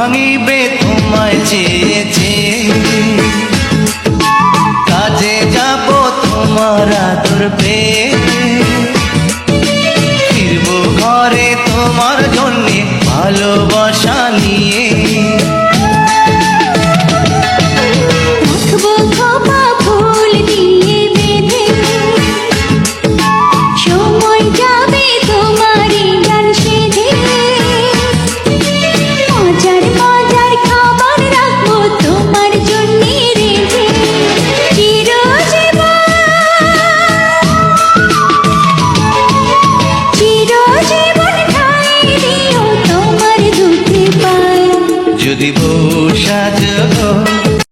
ভাঙিবে তোমায় চেয়ে কাজে যাব তোমার আদর পেয়ে। ফিরবো ঘরে তোমার জন্যে ভালোবাসা নিয়ে। দিব